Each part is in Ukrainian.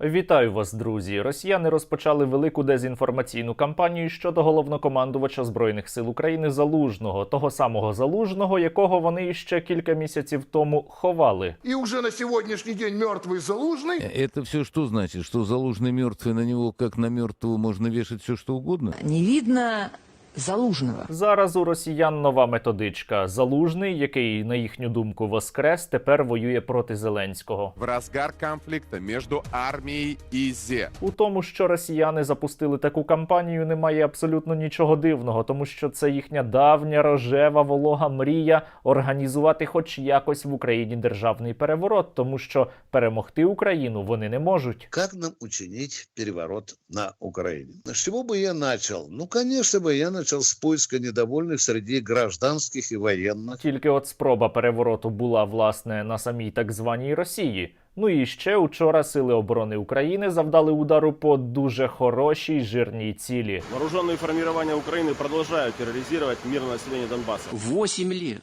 Вітаю вас, друзі. Росіяни розпочали велику дезінформаційну кампанію щодо головнокомандувача збройних сил України Залужного, того самого Залужного, якого вони ще кілька місяців тому ховали. И уже на сегодняшний день мертвый Залужный Это все что значит? Что Залужный мертвый, на него как на мертвого можно вешать все что угодно? Не видно Залужного. Зараз у росіян нова методичка. Залужний, який, на їхню думку, воскрес, тепер воює проти Зеленського. в разгар конфликта между армией и зе. У тому, що росіяни запустили таку кампанію, немає абсолютно нічого дивного, тому що це їхня давня рожева волога мрія організувати хоч якось в Україні державний переворот, тому що перемогти Україну вони не можуть. Как нам учинить переворот на Украине? С чего бы я начал? Ну, конечно бы я почав з поиска недовольних серед гражданських і воєнних. Тільки от спроба перевороту була власне на самій так званій Росії. Ну і ще учора сили оборони України завдали удару по дуже хорошій жирній цілі. Вооружені формування України продовжують тероризувати мирне населення Донбасу. 8 років.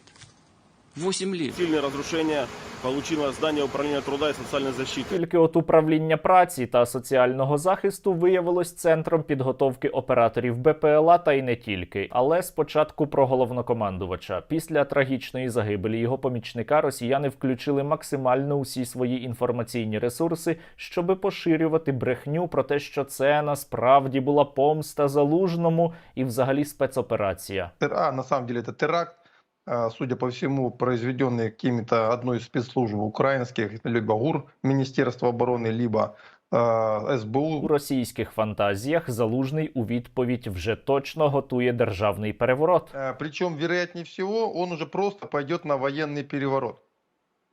8 лет. Сильное разрушение получило здание управління труда і соціальної защити. Тільки от управління праці та соціального захисту виявилось центром підготовки операторів БПЛА та й не тільки. Але спочатку про головнокомандувача після трагічної загибелі його помічника росіяни включили максимально усі свої інформаційні ресурси, щоби поширювати брехню про те, що це насправді була помста залужному і, взагалі, спецоперація. А насправді, це теракт судя по всему, произведенный какими-то одной из спецслужб украинских, либо ГУР Министерства обороны, либо а, У СБУ. російських фантазіях залужний у відповідь вже точно готує державний переворот. Причем, вероятнее всего, он уже просто пойдет на военный переворот.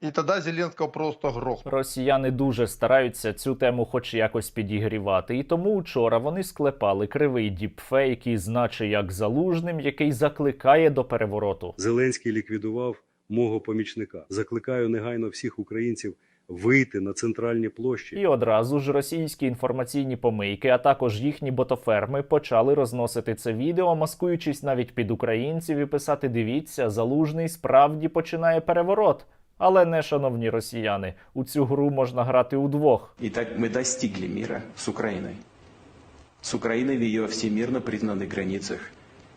И тогда Зеленского просто грохнут. Росіяни дуже стараються цю тему хоч якось підігрівати, і тому вчора вони склепали кривий діпфейк із наче як залужним, який закликає до перевороту. Зеленський ліквідував мого помічника. Закликаю негайно всіх українців вийти на центральні площі. І одразу ж російські інформаційні помийки, а також їхні ботоферми почали розносити це відео, маскуючись навіть під українців і писати: дивіться, залужний справді починає переворот. Але не, шановні росіяни, у цю гру можна грати удвох. І так ми достигли міра з Україною. З Україною в її всемірно признаних границах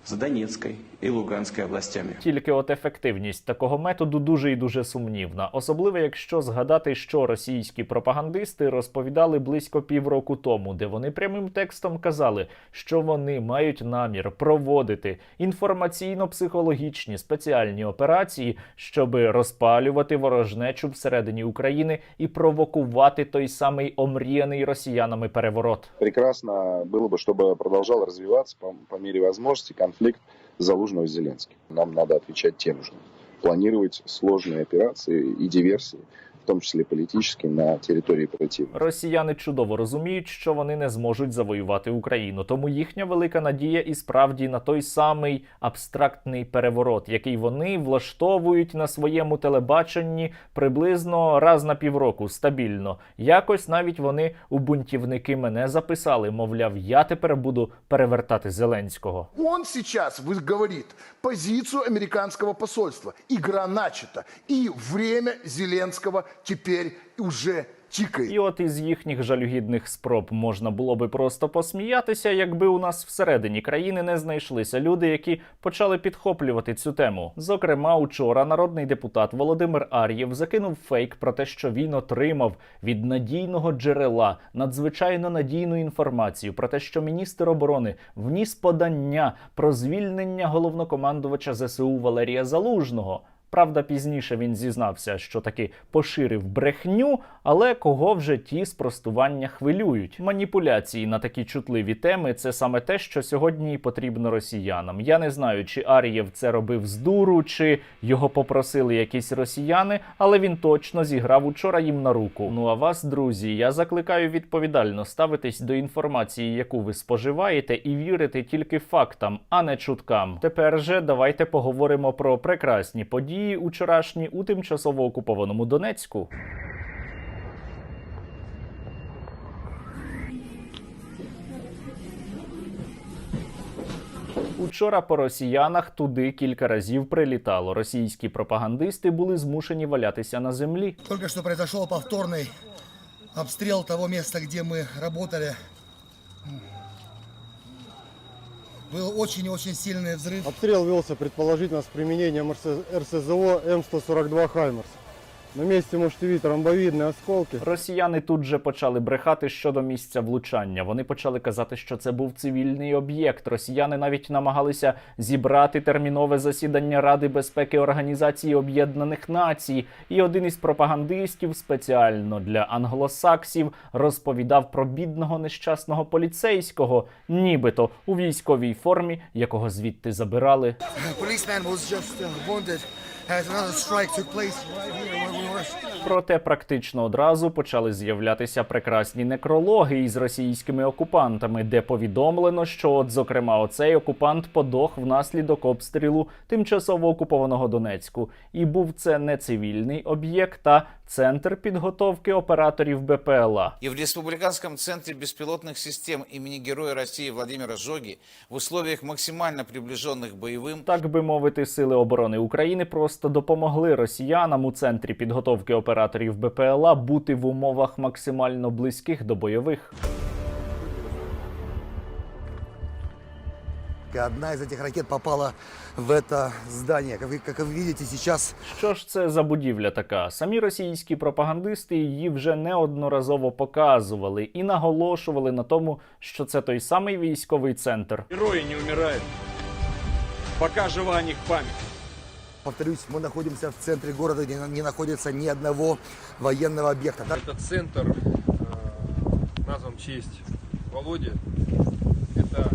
С Донецкой и Луганской областями. Тільки от ефективність такого методу дуже і дуже сумнівна, особливо якщо згадати, що російські пропагандисти розповідали близько півроку тому, де вони прямим текстом казали, що вони мають намір проводити інформаційно-психологічні спеціальні операції, щоб розпалювати ворожнечу всередині України і провокувати той самий омріяний росіянами переворот. прекрасно было бы, чтобы продолжал развиваться по, по мере возможности конфликт Залужного с Зеленским. Нам надо отвечать тем же. Планировать сложные операции и диверсии, в том числе политические, на территории противника. Росіяни чудово розуміють, що вони не зможуть завоювати Україну, тому їхня велика надія і справді на той самий абстрактний переворот, який вони влаштовують на своєму телебаченні приблизно раз на півроку стабільно. Якось навіть вони у бунтівники мене записали. Мовляв, я тепер буду перевертати Зеленського. он сейчас говорит позицию американского посольства. Игра начата. И время Зеленского теперь уже тикает. І от із їхніх жалюгідних спроб можна було би просто посміятися, якби у нас всередині країни не знайшлися люди, які почали підхоплювати цю тему. Зокрема, учора народний депутат Володимир Ар'єв закинув фейк про те, що він отримав від надійного джерела надзвичайно надійну інформацію про те, що міністр оборони вніс подання про звільнення головнокомандувача ЗСУ Валерія Залужного. Правда, пізніше він зізнався, що таки поширив брехню, але кого вже ті спростування хвилюють. Маніпуляції на такі чутливі теми це саме те, що сьогодні потрібно росіянам. Я не знаю, чи Арієв це робив з дуру, чи його попросили якісь росіяни, але він точно зіграв учора їм на руку. Ну а вас, друзі, я закликаю відповідально ставитись до інформації, яку ви споживаєте, і вірити тільки фактам, а не чуткам. Тепер же давайте поговоримо про прекрасні події учорашні у тимчасово окупованому Донецьку. Учора по росіянах туди кілька разів прилітало. Російські пропагандисти були змушені валятися на землі. Только что произошел повторный обстрел того места, где мы работали. Был очень-очень сильный взрыв. Обстрел велся предположительно с применением РСЗО М142 «Хаймерс». На месте можете видеть ромбовидные осколки. Росіяни тут же почали брехати щодо місця влучання. Вони почали казати, що це був цивільний об'єкт. Росіяни навіть намагалися зібрати термінове засідання Ради безпеки Організації Об'єднаних Націй. І один із пропагандистів спеціально для англосаксів розповідав про бідного нещасного поліцейського, нібито у військовій формі, якого звідти забирали. Policeman was just uh, wounded as another strike took place right here where we were. Проте практично одразу почали з'являтися прекрасні некрологи із російськими окупантами, де повідомлено, що, от, зокрема, оцей окупант подох внаслідок обстрілу тимчасово окупованого Донецьку, і був це не цивільний об'єкт, а центр підготовки операторів БПЛА. И в Республиканском центре беспилотных систем имени Героя России Владимира Жоги в условиях максимально приближенных боевым Так би мовити, сили оборони України просто допомогли росіянам у центрі підготовки операторів БПЛА бути в умовах максимально близьких до бойових. Одна из этих ракет попала в это здание. Как вы, как вы видите сейчас, Що ж це за будівля така? Самі російські пропагандисти її вже неодноразово показували і наголошували на тому, що це той самий військовий центр. Герои не умирают. Пока жива о них память. Повторюсь, мы находимся в центре города, где не находится ни одного военного объекта. Да? Этот центр э, назван в честь Володи. Это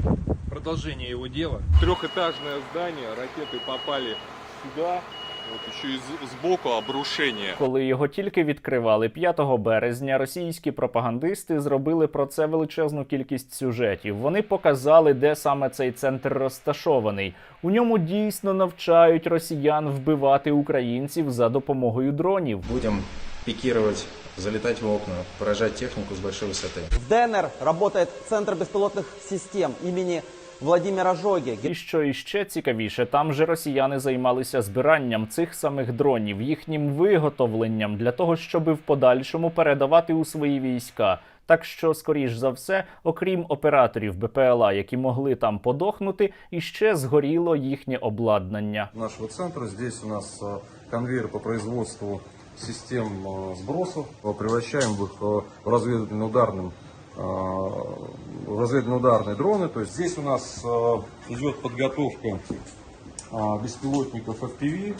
продолжение его дела. Трехэтажное здание, ракеты попали сюда. Вот еще и сбоку обрушение. Коли його тільки відкривали 5 березня, російські пропагандисти зробили про це величезну кількість сюжетів. Вони показали, де саме цей центр розташований. У ньому дійсно навчають росіян вбивати українців за допомогою дронів. Будем пикировать, залетать в окна, поражать технику с большой высоты. В ДНР работает Центр беспилотных систем имени Владимира Жоги. І що іще цікавіше, там же росіяни займалися збиранням цих самих дронів, їхнім виготовленням для того, щоб в подальшому передавати у свої війська. Так що, скоріш за все, окрім операторів БПЛА, які могли там подохнути, іще згоріло їхнє обладнання. Нашего центра здесь у нас э, конвейер по производству систем э, сбросов. Э, Превращаем в их э, в разведывательно-ударным э, в разведывательно-ударные дроны. То есть здесь у нас э, идет подготовка э, беспилотников FPV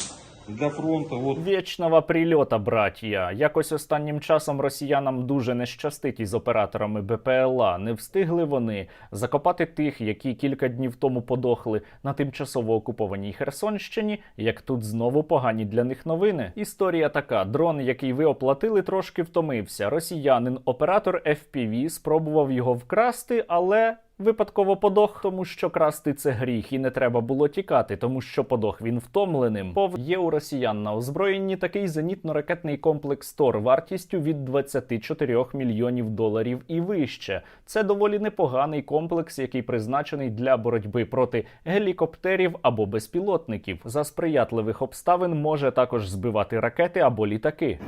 для фронта. Вот Вічного прильота, браття. Якось останнім часом росіянам дуже не щастить із операторами БПЛА. Не встигли вони закопати тих, які кілька днів тому подохли на тимчасово окупованій Херсонщині. Як тут знову погані для них новини. Історія така: дрон, який ви оплатили, трошки втомився. Росіянин, оператор FPV, спробував його вкрасти, але. Випадково подох, тому що красти це гріх, і не треба було тікати, тому що подох він втомленим. Пов є у росіян на озброєнні такий зенітно-ракетний комплекс Тор вартістю від 24 мільйонів доларів і вище. Це доволі непоганий комплекс, який призначений для боротьби проти гелікоптерів або безпілотників. За сприятливих обставин може також збивати ракети або літаки.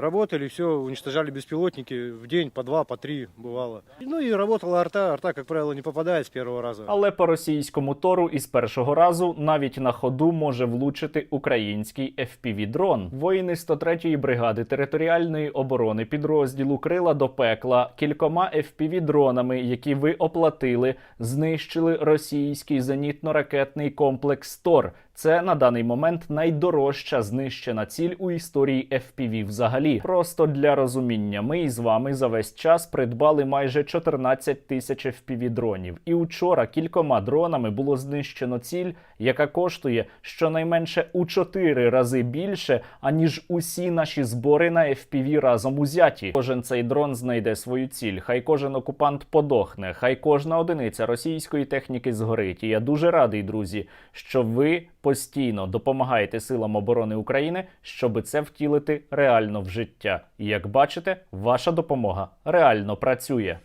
Работали, все, уничтожали беспилотники в день по два, по три бывало. Ну и работала арта. Арта, как правило, не попадает с первого раза. Але по російському тору із першого разу навіть на ходу може влучити український FPV-дрон. Воїни 103-ї бригади територіальної оборони підрозділу Крила до пекла кількома FPV-дронами, які ви оплатили, знищили російський зенітно-ракетний комплекс Тор. Це на даний момент найдорожча знищена ціль у історії FPV взагалі. Просто для розуміння, ми із вами за весь час придбали майже 14 тисяч FPV дронів. І учора кількома дронами було знищено ціль, яка коштує щонайменше у 4 рази більше, аніж усі наші збори на FPV разом узяті. Кожен цей дрон знайде свою ціль. Хай кожен окупант подохне, хай кожна одиниця російської техніки згорить. І я дуже радий, друзі, що ви постійно допомагаєте силам оборони України, щоб це втілити реально в життя. І як бачите, ваша допомога реально працює.